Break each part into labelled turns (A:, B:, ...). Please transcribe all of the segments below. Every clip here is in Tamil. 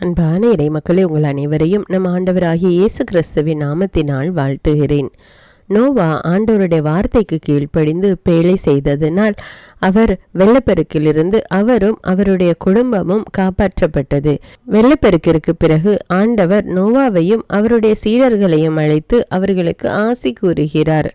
A: அன்பான இறைமக்களே உங்கள் அனைவரையும் நம் ஆண்டவராகிய இயேசு கிறிஸ்துவின் நாமத்தினால் வாழ்த்துகிறேன். நோவா ஆண்டவருடைய வார்த்தைக்கு கீழ்ப்படிந்து பேழை செய்ததினால் அவர் வெள்ளப்பெருக்கிலிருந்து அவரும் அவருடைய குடும்பமும் காப்பாற்றப்பட்டது. வெள்ளப்பெருக்கிற்கு பிறகு ஆண்டவர் நோவாவையும் அவருடைய சீடர்களையும் அழைத்து அவர்களுக்கு ஆசி கூறுகிறார்.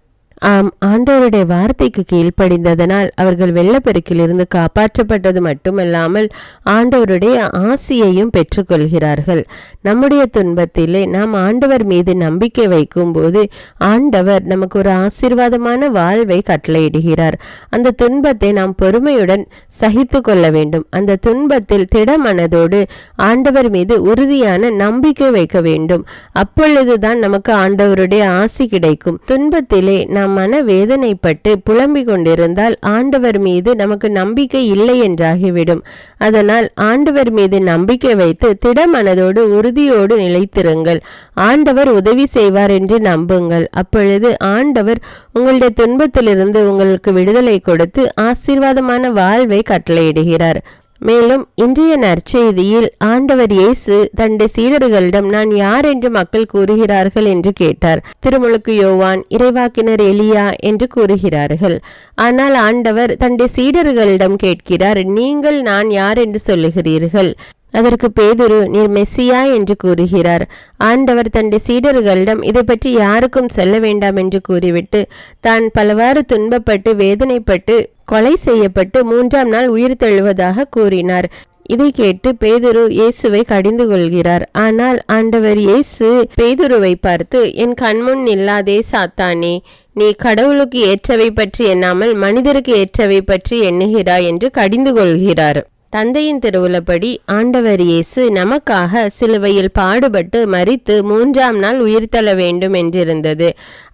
A: ஆம் ஆண்டவருடைய வார்த்தைக்கு கீழ்ப்படிந்ததனால் அவர்கள் வெள்ளப்பெருக்கிலிருந்து காப்பாற்றப்பட்டது மட்டுமல்லாமல் ஆண்டவருடைய ஆசியையும் பெற்றுக்கொள்கிறார்கள். நம்முடைய துன்பத்திலே நாம் ஆண்டவர் மீது நம்பிக்கை வைக்கும்போது ஆண்டவர் நமக்கு ஒரு ஆசீர்வாதமான வாழ்வை கட்டளையிடுகிறார். அந்த துன்பத்தை நாம் பொறுமையுடன் சகித்து கொள்ள வேண்டும். அந்த துன்பத்தில் திடமனதோடு ஆண்டவர் மீது உறுதியான நம்பிக்கை வைக்க வேண்டும். அப்பொழுதுதான் நமக்கு ஆண்டவருடைய ஆசி கிடைக்கும். துன்பத்திலே நாம் மன வேதனைப்பட்டு புலம்பிக் கொண்டிருந்தால் ஆண்டவர் மீது நமக்கு நம்பிக்கை இல்லை என்றாகிவிடும். அதனால் ஆண்டவர் மீது நம்பிக்கை வைத்து திடமனதோடு உறுதியோடு நிலைத்திருங்கள். ஆண்டவர் உதவி செய்வார் என்று நம்புங்கள். அப்பொழுது ஆண்டவர் உங்களுடைய துன்பத்திலிருந்து உங்களுக்கு விடுதலை கொடுத்து ஆசீர்வாதமான வாழ்வை கட்டளையிடுகிறார். மேலும் இன்றைய நற்செய்தியில் ஆண்டவர் இயேசு தன்னுடைய சீடர்களிடம் நான் யார் என்று மக்கள் கூறுகிறார்கள் என்று கேட்டார். திருமுழுக்கு யோவான் இறைவாக்கினர் எலியா என்று கூறுகிறார்கள். ஆனால் ஆண்டவர் தன்னுடைய சீடர்களிடம் கேட்கிறார் நீங்கள் நான் யார் என்று சொல்லுகிறீர்கள்? அதற்கு பேதுரு நீர் மெஸ்ஸியா? என்று கூறுகிறார். ஆண்டவர் தன்னுடைய சீடர்களிடம் இதை பற்றி யாருக்கும் சொல்ல வேண்டாம் என்று கூறிவிட்டு தான் பலவாறு துன்பப்பட்டு வேதனைப்பட்டு கொலை செய்யப்பட்டு மூன்றாம் நாள் உயிர் தழுவதாக கூறினார். இதை கேட்டு பேதுரு இயேசுவை கடிந்து கொள்கிறார். ஆனால் ஆண்டவர் இயேசு பேதுருவை பார்த்து என் கண்முன் நில்லாதே சாத்தானே நீ கடவுளுக்கு ஏற்றவை பற்றி எண்ணாமல் மனிதருக்கு ஏற்றவை பற்றி எண்ணுகிறாய் என்று கடிந்து கொள்கிறார். தந்தையின் திருவுளப்படி ஆண்டவர் இயேசு நமக்காக சிலுவையில் பாடுபட்டு மறித்து மூன்றாம் நாள் உயிர்த்தள வேண்டும் என்றிருந்தது.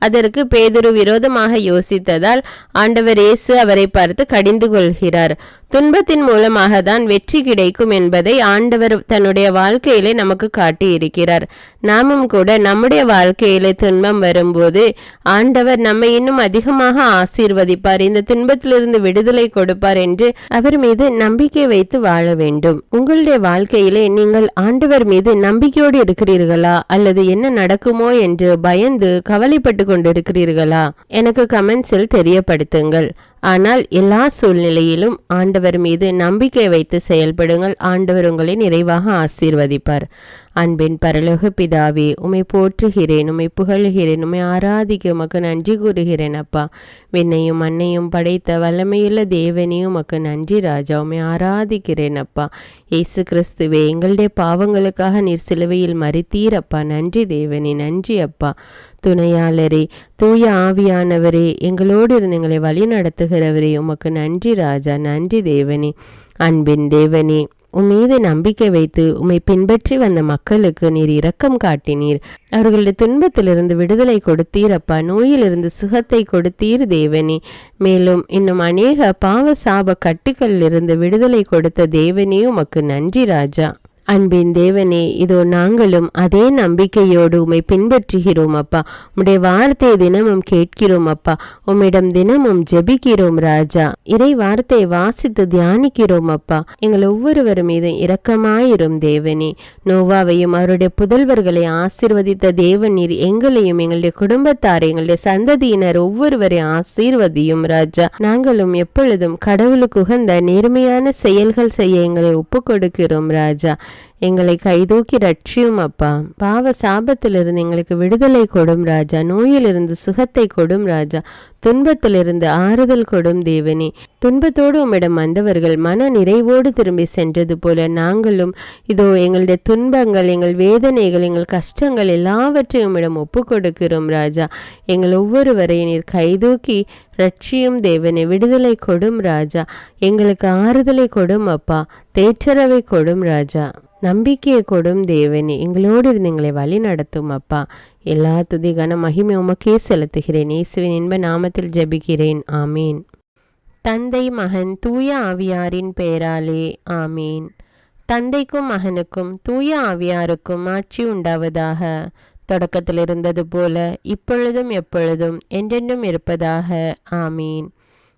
A: அதற்கு பேதுரு விரோதமாக யோசித்ததால் ஆண்டவர் இயேசு அவரை பார்த்து கடிந்து கொள்கிறார். துன்பத்தின் மூலமாக தான் வெற்றி கிடைக்கும் என்பதை ஆண்டவர் தன்னுடைய வாழ்க்கையிலே நமக்கு காட்டியிருக்கிறார். நாமும் கூட நம்முடைய வாழ்க்கையிலே துன்பம் வரும்போது ஆண்டவர் நம்மை இன்னும் அதிகமாக ஆசீர்வதிப்பார். இந்த துன்பத்திலிருந்து விடுதலை கொடுப்பார் என்று அவர் மீது நம்பிக்கை வைத்து வாழ வேண்டும். உங்களுடைய வாழ்க்கையிலே நீங்கள் ஆண்டவர் மீது நம்பிக்கையோடு இருக்கிறீர்களா? அல்லது என்ன நடக்குமோ என்று பயந்து கவலைப்பட்டு கொண்டிருக்கிறீர்களா? எனக்கு கமெண்ட்ஸில் தெரியப்படுத்துங்கள். ஆனால் எல்லா சூழ்நிலையிலும் ஆண்டவர் மீது நம்பிக்கை வைத்து செயல்படுங்கள். ஆண்டவர் உங்களை நிறைவாக ஆசீர்வதிப்பார். அன்பின் பரலோக பிதாவே உமை போற்றுகிறேன் உமை புகழ்கிறேன் உமை ஆராதிக்க உமக்கு நன்றி கூறுகிறேன் அப்பா. விண்ணையும் மண்ணையும் படைத்த வல்லமையுள்ள தேவனையும் உமக்கு நன்றி ராஜா உமை ஆராதிக்கிறேன் அப்பா. இயேசு கிறிஸ்துவே எங்களுடைய பாவங்களுக்காக நீர் சிலுவையில் மறித்தீரப்பா நன்றி தேவனே நன்றி அப்பா. துணையாளரே தூய ஆவியானவரே எங்களோடு இருந்து எங்களை வழி நடத்துகிறவரே உமக்கு நன்றி ராஜா நன்றி தேவனே. அன்பின் தேவனே உன் மீது நம்பிக்கை வைத்து உம்மை பின்பற்றி வந்த மக்களுக்கு நீர் இரக்கம் காட்டினீர். அவர்களுடைய துன்பத்திலிருந்து விடுதலை கொடுத்தீர் அப்பா நோயிலிருந்து சுகத்தை கொடுத்தீர் தேவனே. மேலும் இன்னும் அநேக பாவ சாப கட்டுகளிலிருந்து விடுதலை கொடுத்த தேவனே உமக்கு நன்றி ராஜா. அன்பின் தேவனே இதோ நாங்களும் அதே நம்பிக்கையோடு உமை பின்பற்றுகிறோம் அப்பா. உம்முடைய வார்த்தையை தினமும் கேட்கிறோம் அப்பா. உம்மிடம் தினமும் ஜெபிக்கிறோம் ராஜா. இறை வார்த்தையை வாசித்து தியானிக்கிறோம் அப்பா. எங்கள் ஒவ்வொருவர் மீதும் இரக்கமாயிரும் தேவனே. நோவாவையும் அவருடைய புதல்வர்களை ஆசீர்வதித்த தேவநீர் எங்களையும் எங்களுடைய குடும்பத்தார் எங்களுடைய சந்ததியினர் ஒவ்வொருவரையும் ஆசீர்வதியும் ராஜா. நாங்களும் எப்பொழுதும் கடவுளுக்கு உகந்த நேர்மையான செயல்கள் செய்ய எங்களை ஒப்புக் கொடுக்கிறோம் ராஜா. எங்களை கைதூக்கி ரட்சியும் அப்பா. பாவ சாபத்திலிருந்து எங்களுக்கு விடுதலை கொடும் ராஜா. நோயிலிருந்து சுகத்தை கொடும் ராஜா. துன்பத்திலிருந்து ஆறுதல் கொடும் தேவனே. துன்பத்தோடு உம்மிடம் வந்தவர்கள் மன நிறைவோடு திரும்பி சென்றது போல நாங்களும் இதோ எங்களுடைய துன்பங்கள் எங்கள் வேதனைகள் எங்கள் கஷ்டங்கள் எல்லாவற்றையும் உம்மிடம் ஒப்பு கொடுக்கிறோம் ராஜா. எங்கள் ஒவ்வொருவரையும் நீர் கைதூக்கி ரட்சியும் தேவனே. விடுதலை கொடும் ராஜா. எங்களுக்கு ஆறுதலை கொடும் அப்பா. தேற்றரவை கொடும் ராஜா. நம்பிக்கையை கொடும் தேவனே. எங்களோடு இருந்து எங்களை வழி நடத்தும் அப்பா. எல்லா துதிகான மகிமை உமக்கே செலுத்துகிறேன். இயேசுவின் இன்ப நாமத்தில் ஜெபிக்கிறேன். ஆமீன். தந்தை மகன் தூய ஆவியாரின் பெயராலே ஆமீன். தந்தைக்கும் மகனுக்கும் தூய ஆவியாருக்கும் ஆட்சி உண்டாவதாக. தொடக்கத்தில் இருந்தது போல இப்பொழுதும் எப்பொழுதும் என்றென்றும் இருப்பதாக. ஆமீன்.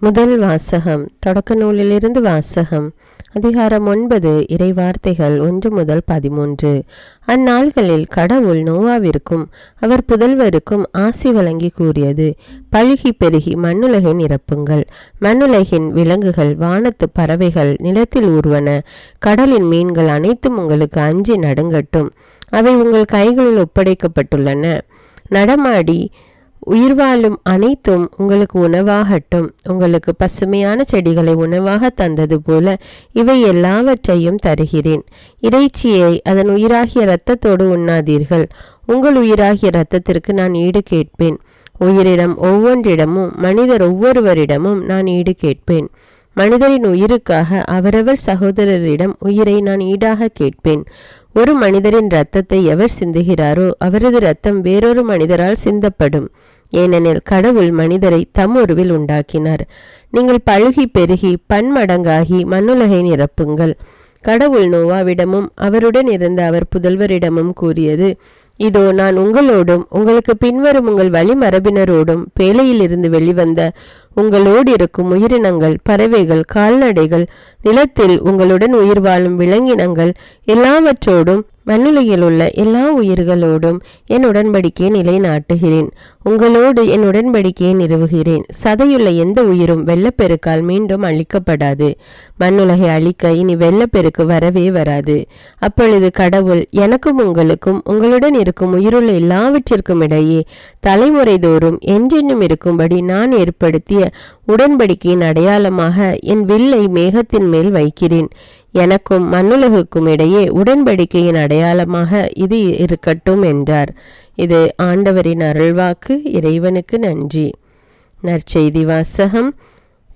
A: முதல் வாசகம் தொடக்க நூலிலிருந்து வாசகம் அதிகாரம் ஒன்பது இறைவார்த்தைகள் ஒன்று முதல் பதிமூன்று. அந்நாள்களில் கடவுள் நோவாவிற்கும் அவர் புதல்வருக்கும் ஆசி வழங்கி கூறியது பழுகி பெருகி மண்ணுலகை நிரப்புங்கள். மண்ணுலகின் விலங்குகள் வானத்து பறவைகள் நிலத்தில் ஊர்வன கடலின் மீன்கள் அனைத்தும் உங்களுக்கு அஞ்சி நடுங்கட்டும். அவை உங்கள் கைகளில் ஒப்படைக்கப்பட்டுள்ளன. நடமாடி உயிர் வாழும் அனைத்தும் உங்களுக்கு உணவாகட்டும். உங்களுக்கு பசுமையான செடிகளை உணவாக தந்தது போல இவை எல்லாவற்றையும் தருகிறேன். இறைச்சியை அதன் உயிராகிய இரத்தத்தோடு உண்ணாதீர்கள். உங்கள் உயிராகிய இரத்தத்திற்கு நான் ஈடு கேட்பேன். உயிரிடம் ஒவ்வொன்றிடமும் மனிதர் ஒவ்வொருவரிடமும் நான் ஈடு கேட்பேன். மனிதரின் உயிருக்காக அவரவர் சகோதரரிடம் உயிரை நான் ஈடாக கேட்பேன். ஒரு மனிதரின் இரத்தத்தை எவர் சிந்துகிறாரோ அவரது இரத்தம் வேறொரு மனிதரால் சிந்தப்படும். ஏனெனில் கடவுள் மனிதரை தம் உருவில் உண்டாக்கினார். நீங்கள் பழுகி பெருகி பன்மடங்காகி மண்ணுலகை நிரப்புங்கள். கடவுள் நோவாவிடமும் அவருடன் இருந்த அவர் புதல்வரிடமும் கூறியது இதோ நான் உங்களோடும் உங்களுக்கு பின்வரும் உங்கள் வழிமரபினரோடும் பேழையிலிருந்து வெளிவந்த உங்களோடு இருக்கும் உயிரினங்கள் பறவைகள் கால்நடைகள் நிலத்தில் உங்களுடன் உயிர் வாழும் விலங்கினங்கள் எல்லாவற்றோடும் மண்ணுலகில் உள்ள எல்லா உயிர்களோடும் என் உடன்படிக்கையை நிலைநாட்டுகிறேன். உங்களோடு என் உடன்படிக்கையை நிறுவுகிறேன். சதையுள்ள எந்த உயிரும் வெள்ளப்பெருக்கால் மீண்டும் அழிக்கப்படாது. மண்ணுலகை அழிக்க இனி வெள்ளப்பெருக்கு வரவே வராது. அப்பொழுது கடவுள் எனக்கும் உங்களுக்கும் உங்களுடன் இருக்கும் உயிருள்ள எல்லாவற்றிற்கும் இடையே தலைமுறை தோறும் என்றென்னும் இருக்கும்படி நான் ஏற்படுத்திய உடன்படிக்கையின் அடையாளமாக என் வில்லை மேகத்தின் மேல் வைக்கிறேன். எனக்கும் மண்ணுலகுக்கும் இடையே உடன்படிக்கையின் அடையாளமாக இது இருக்கட்டும் என்றார். இது ஆண்டவரின் அருள்வாக்கு இறைவனுக்கு நன்றி. நற்செய்தி வாசகம்.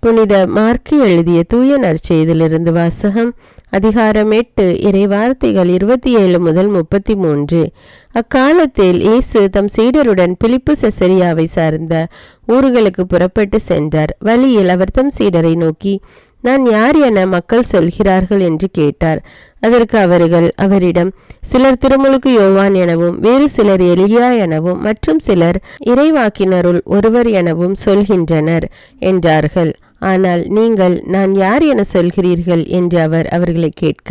A: புனித மார்க்கு எழுதிய தூய நற்செய்தியிலிருந்து வாசகம். அதிகாரம் எட்டு இறை வார்த்தைகள் இருபத்தி ஏழு முதல் முப்பத்தி மூன்று அக்காலத்தில் இயேசு தம் சீடருடன் பிலிப்பு செசரியாவை சார்ந்த ஊர்களுக்கு புறப்பட்டு சென்றார். வழியில் அவர் தம் சீடரை நோக்கி நான் யார் என மக்கள் சொல்கிறார்கள் என்று கேட்டார். அதற்கு அவர்கள் அவரிடம் சிலர் திருமுழுக்கு யோவான் எனவும் வேறு சிலர் எலியா எனவும் மற்றும் சிலர் இறைவாக்கினருள் ஒருவர் எனவும் சொல்கின்றனர் என்றார்கள். ஆனால் நீங்கள் நான் யார் என சொல்கிறீர்கள்? என்று அவர் அவர்களை கேட்க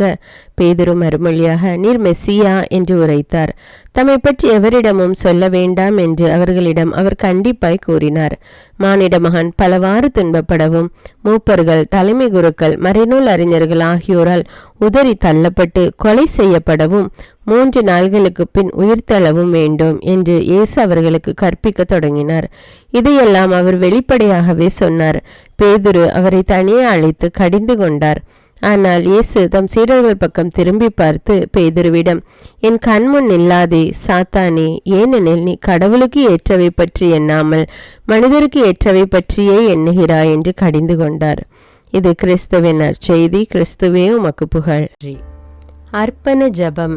A: பேதரும் மறுமொழியாக நீர் மெஸ்ஸியா? என்று உரைத்தார். தம்மை பற்றி எவரிடமும் சொல்ல வேண்டாம் என்று அவர்களிடம் அவர் கண்டிப்பாய் கூறினார். மானிட மகன் பலவாறு துன்பப்படவும் மூப்பர்கள் தலைமை குருக்கள் மறைநூல் அறிஞர்கள் ஆகியோரால் உதறி தள்ளப்பட்டு கொலை செய்யப்படவும் மூன்று நாள்களுக்கு பின் உயிர்த்தளவும் வேண்டும் என்று இயேசு அவர்களுக்கு கற்பிக்க தொடங்கினார். இதையெல்லாம் அவர் வெளிப்படையாகவே சொன்னார். பேதுரு அவரை தனியே அழைத்து கடிந்து கொண்டார். ஆனால் இயேசு தம் சீடர்கள் பக்கம் திரும்பி பார்த்து பேதுருவிடம் என் கண்முன் இல்லாதே சாத்தானே ஏனெனில் நீ கடவுளுக்கு ஏற்றவை பற்றி எண்ணாமல் மனிதருக்கு ஏற்றவை பற்றியே எண்ணுகிறாய் என்று கடிந்து கொண்டார். இது கிறிஸ்துவின் நற்செய்தி. கிறிஸ்துவே உமக்கு புகழ். அர்ப்பண ஜபம்.